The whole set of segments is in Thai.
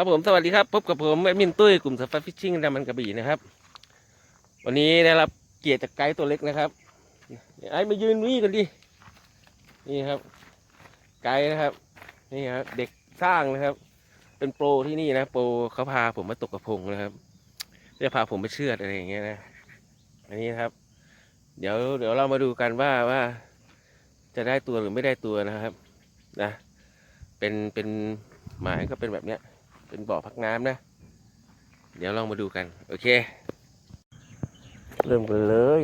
ครับผมสวัสดีครับพบกับผมแอดมินตุ้ยกลุ่มสฟาฟิชชิ่งดามันกระบี่นะครับ วันนี้ได้รับเกียรติจากไกด์ตัวเล็กนะครับไอ้มายืนนี่กันดินี่ครับ ไกด์นะครับ นี่ครับเด็กสร้างนะครับ เป็นโปรที่นี่นะ โปรเขาพาผมมาตกกระพงนะครับจะพาผมไปเชือดอะไรอย่างเงี้ยนะอันนี้ครับ เดี๋ยวเดี๋ยวเรามาดูกันว่าว่า จะได้ตัวหรือไม่ได้ตัวนะครับ นะ เป็นเป็นหมายก็เป็นแบบเนี้ย เป็นบ่อพักน้ำนะ เดี๋ยวลองมาดูกัน โอเค เริ่มกันเลย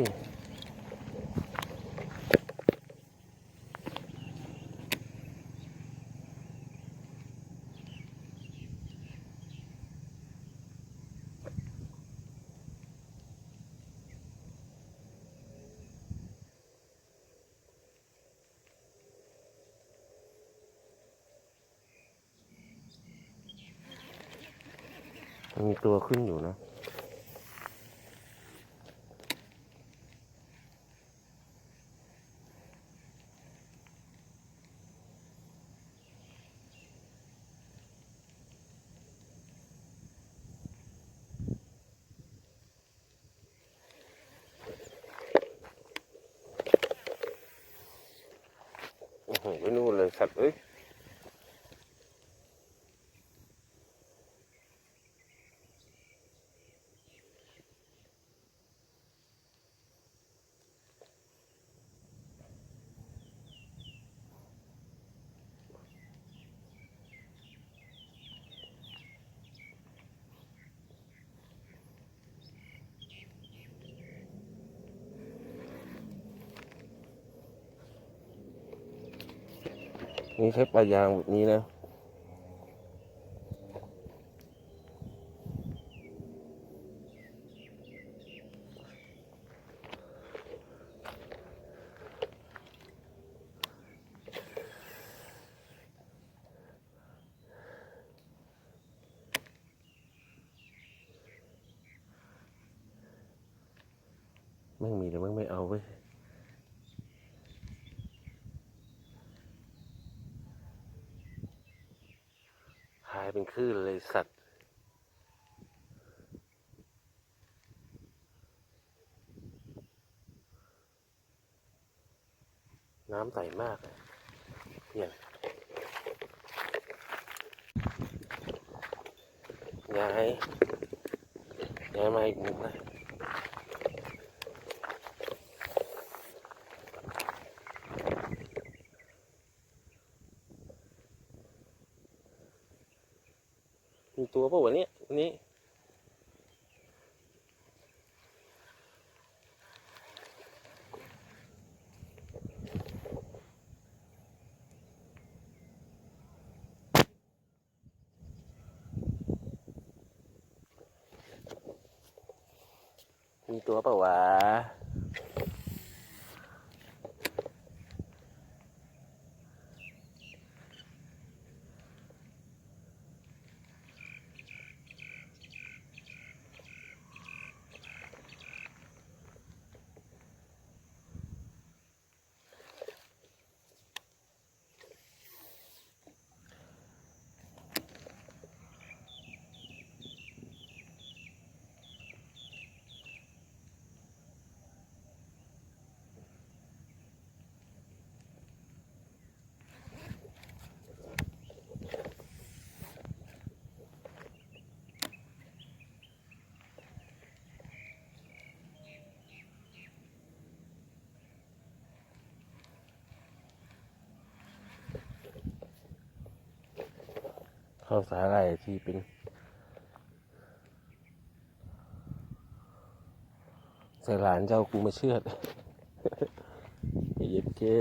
มีตัวขึ้นอยู่นะโอ้โหไปนู่นเลยสัตว์เอ้ย นี่ใช้ปลายางแบบนี้นะไม่มีแต่ไม่งไม่เอาเว้ย ขึ้นเลยสัตว์ น้ำใสมากเนี่ยย้ายย้ายมาอีกมุมนะ ตัวเปล่าวะเนี่ยวันนี้ มีตัวเปล่าวะ เข้าสาอะไรที่เป็นใส่หลานเจ้ากูมาเชื่อดเย็บเก้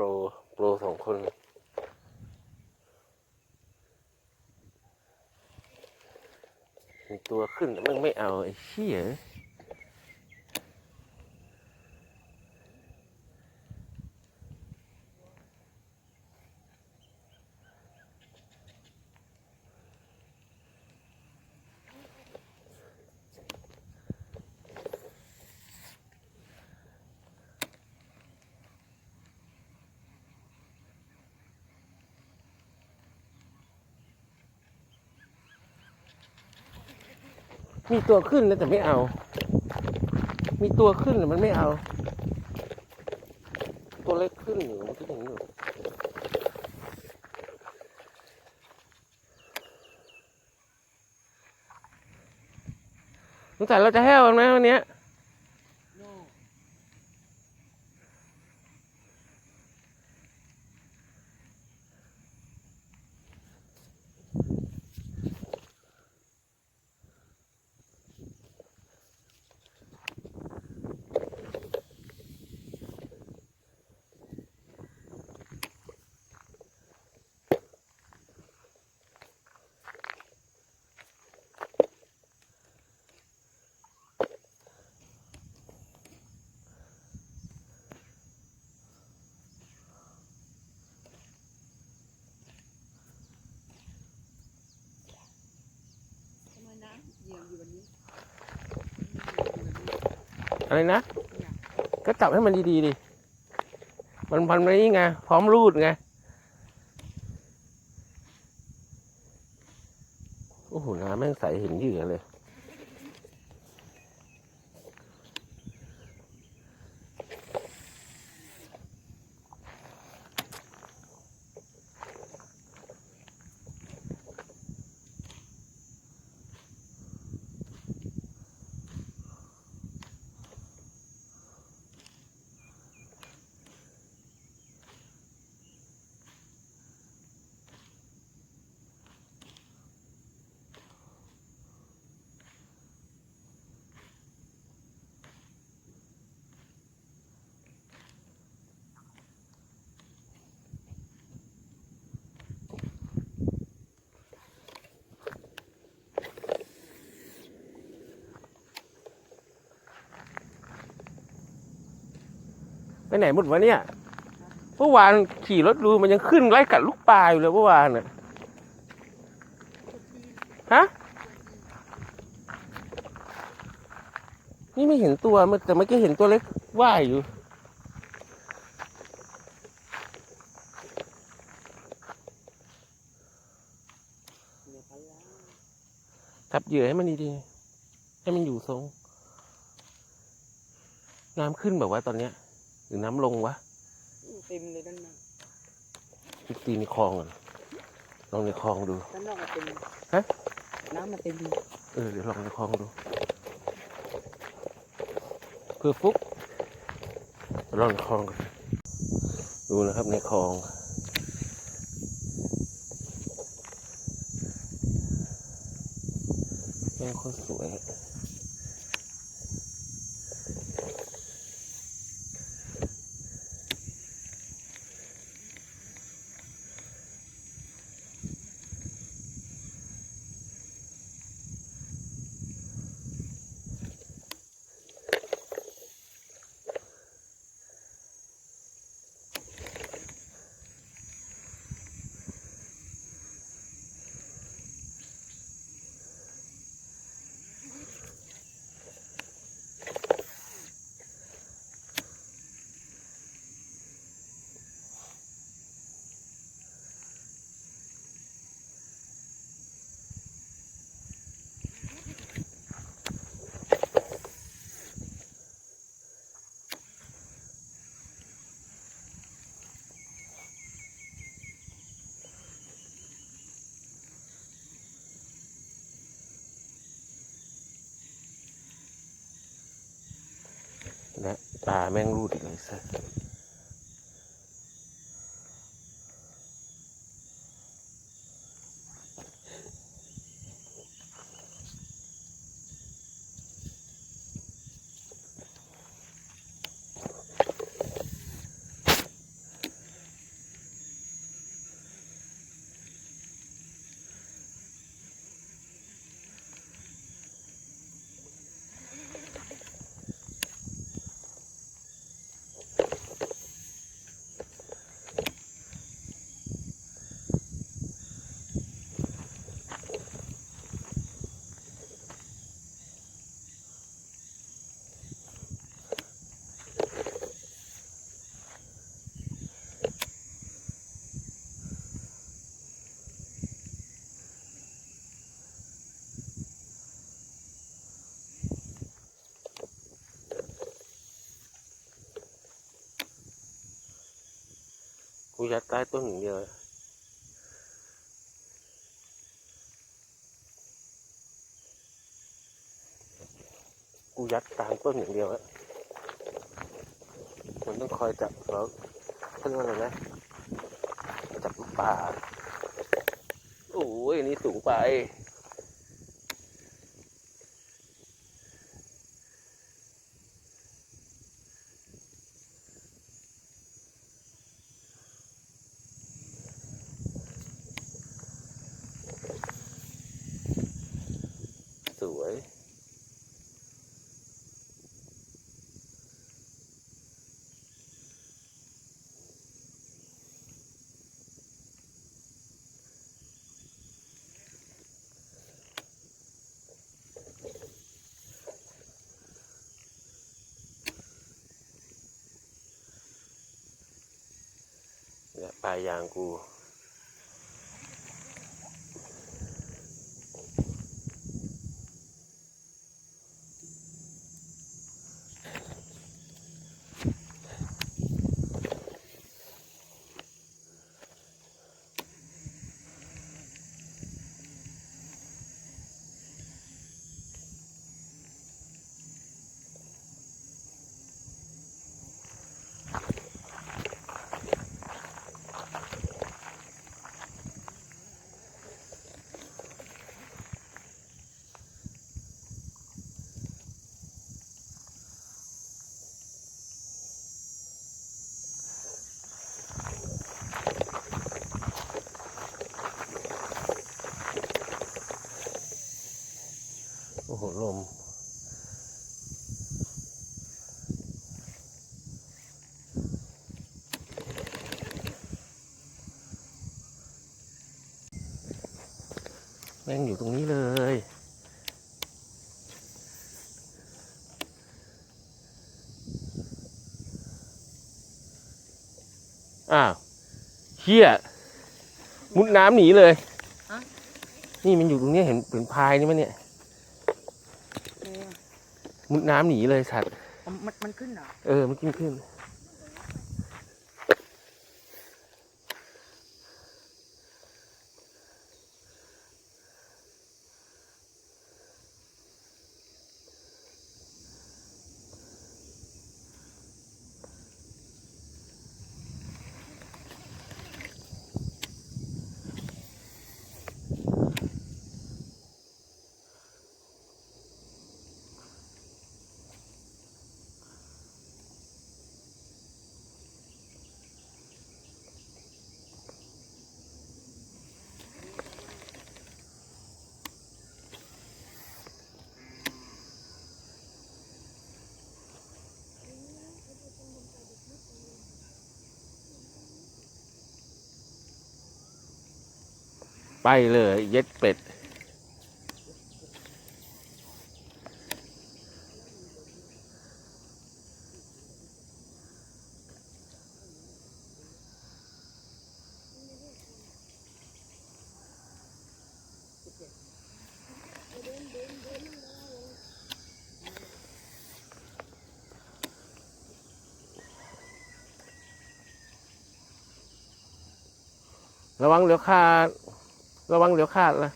รโปรสองคนมีตัวขึ้นมึงไม่เอาไอ้เชี่ย มีตัวขึ้นนะแต่ไม่เอา มีตัวขึ้นแต่มันไม่เอา ตัวเล็กขึ้นอยู่มันก็อย่างนี้อยู่สงสัยเราจะแห้วันไหมวันนี้ย ทำไมน้ำเหยี่ยมอยู่แบบนี้ อะไรนะ ก็จับให้มันดีๆดิ มันพันไว้นี่ไง พร้อมรูดไง โอ้โห น้ำแม่งใสเห็นเหยื่อเลย ไปไหนหมดวะเนี่ยเมื่อวานขี่รถดูมันยังขึ้นไล่กัดลูกปลาอยู่เลยเมื่อวานน่ะฮะนี่ไม่เห็นตัวมันแต่เมื่อกี้เห็นตัวเล็กว่ายอยู่ ทับเหยื่อให้มันดีๆให้มันอยู่ทรง น้ำขึ้นแบบว่าตอนเนี้ย หรือน้ำลงวะอู้เต็มเลยด้านหน้าไปตีในคลองก่อนลองในคลองดู ด้านนอกก็เต็มฮะ น้ำมันเต็มเออเดี๋ยวลองในคลองดูคือฟุกลองในคลองก่อนดูนะครับในคลองแม่งโคตรสวย นะ ปลาแม่งรูดเลยสัก กูยัดใต้ต้นอย่างเดียวกูยัดตามต้นอย่างเดียวอะมันต้องคอยจับเราเขาเรียกว่าอะไรนะ จับลูกปลาโอ้ยนี่สูงไป สวย เนี่ย ปลายยางกูโอ้โหลม แม่งอยู่ตรงนี้เลย อ้าวเฮียมุดน้ำหนีเลยฮะนี่มันอยู่ตรงเนี้ยเห็นเป็นพายนี่มั้ยเนี่ยเนี่ย มุดน้ำหนีเลยสัตว์อ๋อมันมันขึ้นเหรอ เออมันกินขึ้น ไปเลย เย็ดเป็ด ระวังเดี๋ยวขา ระวังเดี๋ยวขาดนะ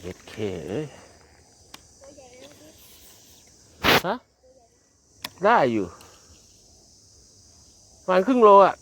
เย็ดเคเอ้ยฮะ ได้อยู่ประมาณครึ่งโลอะ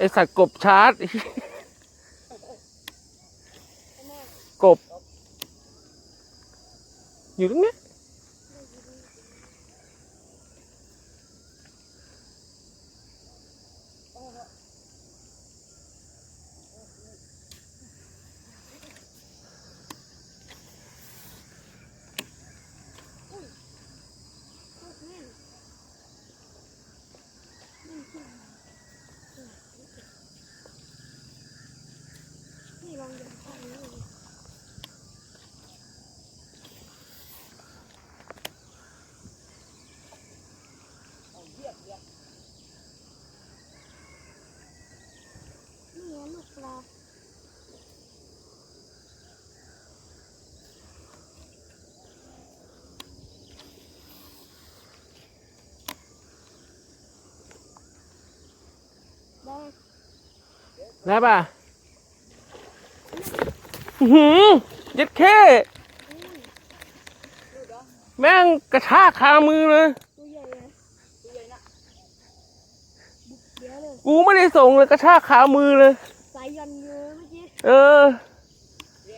ไอสัตว์กบชาร์จกบ อยู่ตรงนี้嗯。นี่ลองดูข้างนี้ดูนี่ไงลูกปลา ได้ ได้ป่ะอื้อ หือเย็ดแค่แม่งกระชากคามือเลยตัวใหญ่เลยตัวใหญ่นะบุกเยอะเลยกูไม่ได้ส่งเลยกระชากขามือเลยสายยันเยอะเมื่อกี้เออเ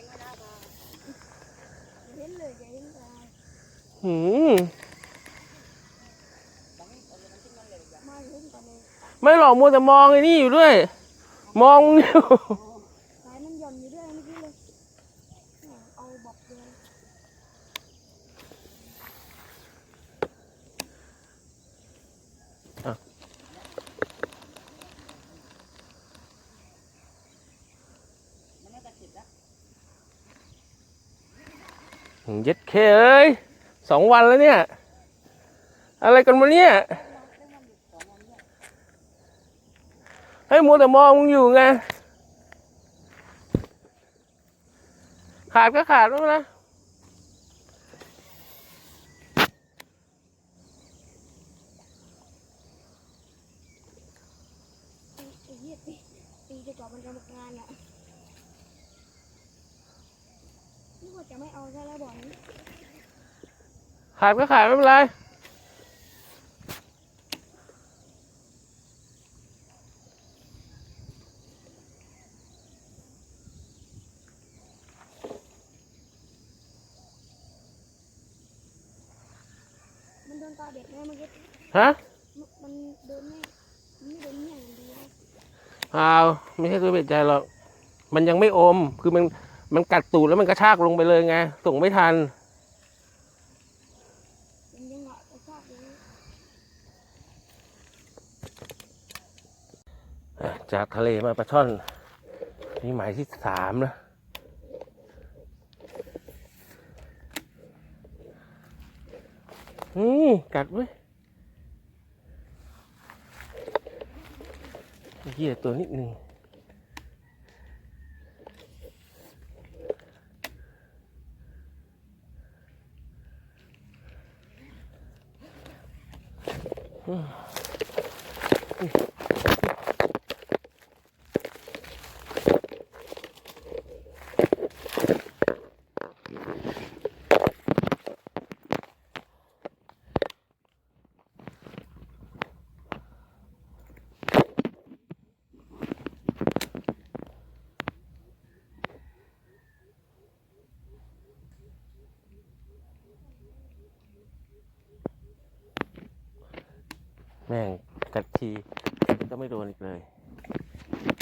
ห็นเลยจะเห็นปลาหืมไม่เห็นปลาเลยไม่หรอกมัวแต่มองไอ้นี่อยู่ด้วย มองมึงอยู่ สายมันหย่อนอยู่ด้วยเมื่อกี้เลยเนี่ยเอาบอกเลย เย็ดเคเอ้ยสองวันแล้วเนี่ย อะไรกันวะเนี่ยให้มัวแต่มองมึงอยู่ไง ขาดก็ขาดแล้วนะ ไอ้ไอ้เหี้ยปีปีจะกว่ามันจะหมดงานอะนี่ว่า จะไม่เอาซะแล้วบอกนี้ขาดก็ขาดไม่เป็นไรมันโดนตาเด็กแน่เมื่อกี้ฮะมันมันโดนแน่มันไม่โดนเนี่ยอย่างเดียวเปล่าไม่ใช่ตัวเบ็ดใจหรอก มันยังไม่อมคือมัน มันกัดตูดแล้วมันกระชากลงไปเลยไง ส่งไม่ทัน จากทะเลมาปลาช่อน นี่หมายที่สามนะอืมกัดเว้ยเหี้ยตัวนิดหนึ่ง อื แม่งกัดทีก็ไม่โดนอีกเลย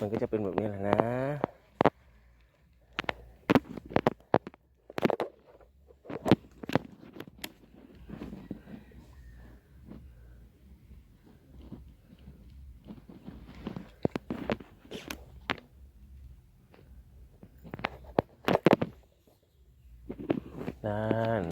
มันก็จะเป็นแบบนี้แหละนะ นั่น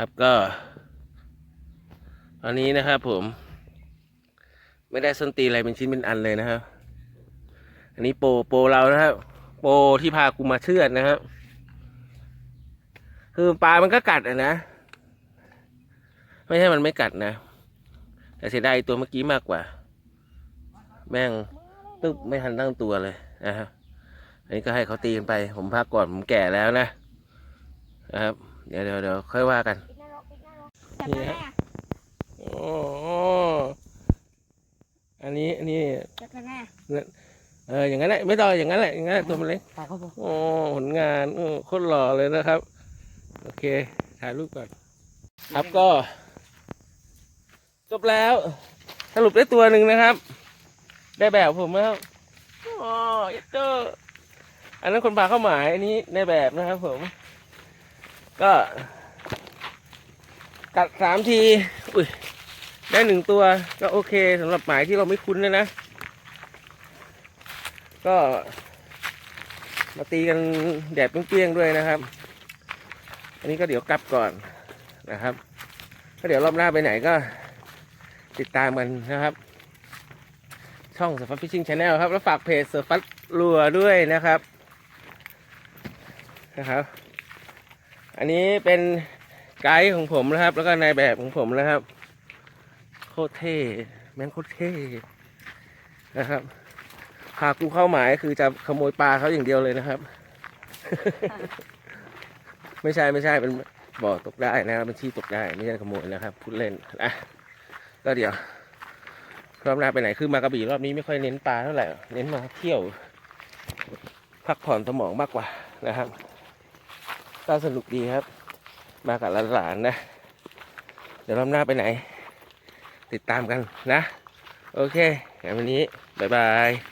ครับก็ตอนนี้นะครับผม ไม่ได้ส้นตีอะไรเป็นชิ้นเป็นอันเลยนะครับ อันนี้โปโปเรานะครับ โปที่พากูมาเชื่อดนะครับ คือปลามันก็กัดอะนะ ไม่ใช่มันไม่กัดนะ แต่เสียดายตัวเมื่อกี้มากกว่า แม่งตึ๊บไม่ทันตั้งตัวเลยนะครับอันนี้ก็ให้เขาตีกันไป ผมพักก่อนผมแก่แล้วนะนะครับ เดี๋ยวเดี๋ยวเดี๋ยวค่อยว่ากันปิดหน้าล็อกปิดหน้าล็อกจับมาแน่โอ้อันนี้อันนี้จับมาแน่เอออย่างนั้นแหละไม่ต่ออย่างนั้นแหละอย่างนั้นแหละตัวมันเล็กตายเขาบอกโอ้ผลงานโอ้โคตรหล่อเลยนะครับ โอเค ถ่ายรูปก่อน ครับก็จบแล้ว สรุปได้ตัวหนึ่งนะครับ ได้แบบผมแล้วอ๋อเอเจอร์อันนั้นคนพาเข้าหมายอันนี้ในแบบนะครับผม ก็กัดสามที อุ้ย ได้หนึ่งตัวก็โอเคสำหรับหมายที่เราไม่คุ้นเลยนะ ก็มาตีกันแดดเปรี้ยงๆด้วยนะครับ อันนี้ก็เดี๋ยวกลับก่อนนะครับ ก็เดี๋ยวรอบหน้าไปไหนก็ติดตามกันนะครับ ช่อง s ร์ฟั Fishing Channel ครับ แล้วฝากเพจ s ร์ฟัลัวด้วยนะครับนะครับ อันนี้เป็นไกด์ของผมนะครับ แล้วก็นายแบบของผมนะครับ โคตรเท่แม่งโคตรเท่นะครับพากูเข้าหมายคือจะขโมยปลาเขาอย่างเดียวเลยนะครับ ไม่ใช่ไม่ใช่เป็นบ่อตกได้นะครับเป็นที่ตกได้ไม่ใช่ขโมยนะครับพูดเล่นนะก็เดี๋ยวรอบหน้าไปไหนคือมากระบี่รอบนี้ไม่ค่อยเน้นปลาเท่าไหร่เน้นมาเที่ยว พักผ่อนสมองมากกว่านะครับ ก็สนุกดีครับ มากับหลานๆนะ เดี๋ยวรอบหน้าไปไหน ติดตามกันนะ โอเคงั้นวันนี้ บ๊ายบาย